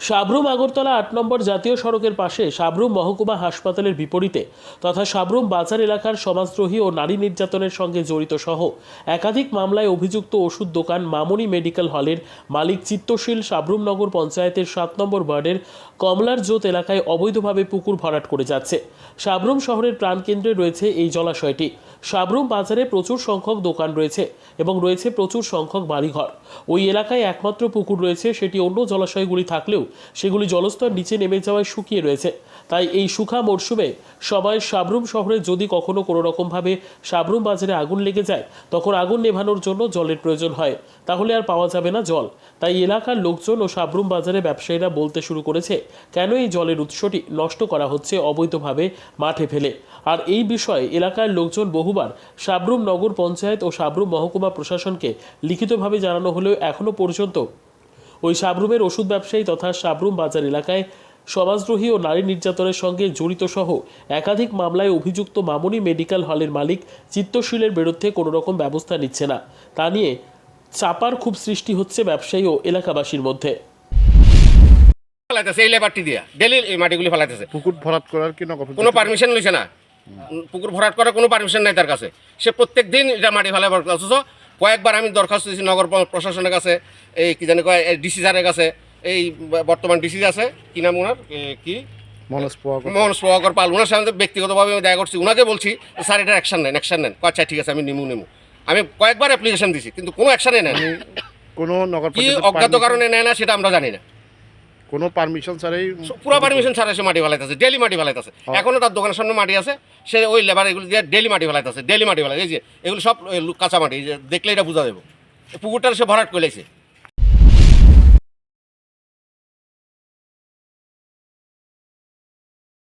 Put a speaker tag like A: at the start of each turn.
A: সাবরুম আগরতলা আট নম্বর জাতীয় সড়কের পাশে সাবরুম মহকুমা হাসপাতালের বিপরীতে তথা সাবরুম বাজার এলাকার সমাজদ্রোহী ও নারী নির্যাতনের সঙ্গে জড়িত সহ একাধিক মামলায় অভিযুক্ত ওষুধ দোকান মামনি মেডিকেল হলের মালিক চিত্তশীল সাবরুমনগর পঞ্চায়েতের সাত নম্বর ওয়ার্ডের কমলার জোত এলাকায় অবৈধভাবে পুকুর ভরাট করে যাচ্ছে। সাবরুম শহরের প্রাণকেন্দ্রে রয়েছে এই জলাশয়টি। সাবরুম বাজারে প্রচুর সংখ্যক দোকান রয়েছে এবং রয়েছে প্রচুর সংখ্যক বাড়িঘর। ওই এলাকায় একমাত্র পুকুর রয়েছে, সেটি অন্য জলাশয়গুলি থাকলেও সেগুলি জলস্তর নিচে নেমে যাওয়ায় শুকিয়ে রয়েছে। তাই এই শুখা মরশুমে সবাই সাবরুম শহরে যদি কখনো কোনো রকমভাবে সাবরুম বাজারে আগুন লেগে যায়, তখন আগুন নেভানোর জন্য জলের প্রয়োজন হয়। তাহলে আর পাওয়া যাবে না জল। তাই এলাকার লোকজন ও সাবরুম বাজারে ব্যবসায়ীরা বলতে শুরু করেছে, কেন এই জলের উৎসটি নষ্ট করা হচ্ছে অবৈধভাবে মাঠে ফেলে? আর এই বিষয়ে এলাকার লোকজন বহুবার সাবরুম নগর পঞ্চায়েত ও সাবরুম মহকুমা প্রশাসনকে লিখিতভাবে জানানো হলেও এখনও পর্যন্ত ওই সাবরুমের ওষুধ ব্যবসায়ী তথা সাবরুম বাজার এলাকায় সমাজদ্রোহী ও নারী নির্যাতনের সঙ্গে জড়িত সহ একাধিক মামলায় অভিযুক্ত মামনি মেডিকেল হলের মালিক চিত্তশীলের বিরুদ্ধে কোনো রকম ব্যবস্থা নিচ্ছে না। তা নিয়ে চাপার খুব সৃষ্টি হচ্ছে ব্যবসায়ী ও এলাকাবাসীর মধ্যে।
B: ফেলাইতেছে এই লেবারটি দিয়া। ডেলি এই মাটিগুলি ফেলাইতেছে।
C: পুকুর ভরাট করার কি
B: কোনো পারমিশন লইছে না। পুকুর ভরাট করার কোনো পারমিশন নাই তার কাছে। সে প্রত্যেক দিন এটা মাটি ফেলাইবার অথচ কয়েকবার আমি দরখাস্ত দিয়েছি নগর প্রশাসনের কাছে এই কী জানি কয় ডিসি স্যারের কাছে এই বর্তমান ডিসি আছে কী নাম ওনার? কি?
C: মনোজ
B: প্রভাকর পাল ওনার সাথে ব্যক্তিগতভাবে আমি দেখা করছি। ওনাকে বলছি স্যার এটা অ্যাকশান নেন অ্যাকশান নেন। আচ্ছা ঠিক আছে আমি নিমু নিমু। আমি কয়েকবার অ্যাপ্লিকেশান দিছি কিন্তু কোনো অ্যাকশানে নেন
C: কোনো নগর
B: কি অজ্ঞাত কারণে নেয় না সেটা আমরা জানি না।
C: কোনো পারমিশন ছাড়াই
B: পুরো পারমিশন ছাড়া সে মাটি ফেলাইতেছে ডেলি মাটি ফেলাইতেছে। এখনও তার দোকানের সামনে মাটি আছে সে ওই লেবার এগুলো দিয়ে ডেলি মাটি ফেলাইতেছে ডেলি মাটি ফেলাই এই যে এগুলো সব কাঁচা মাটি যে দেখলে এটা বোঝা যাবে। পুকুরটা সে ভরাট করেছে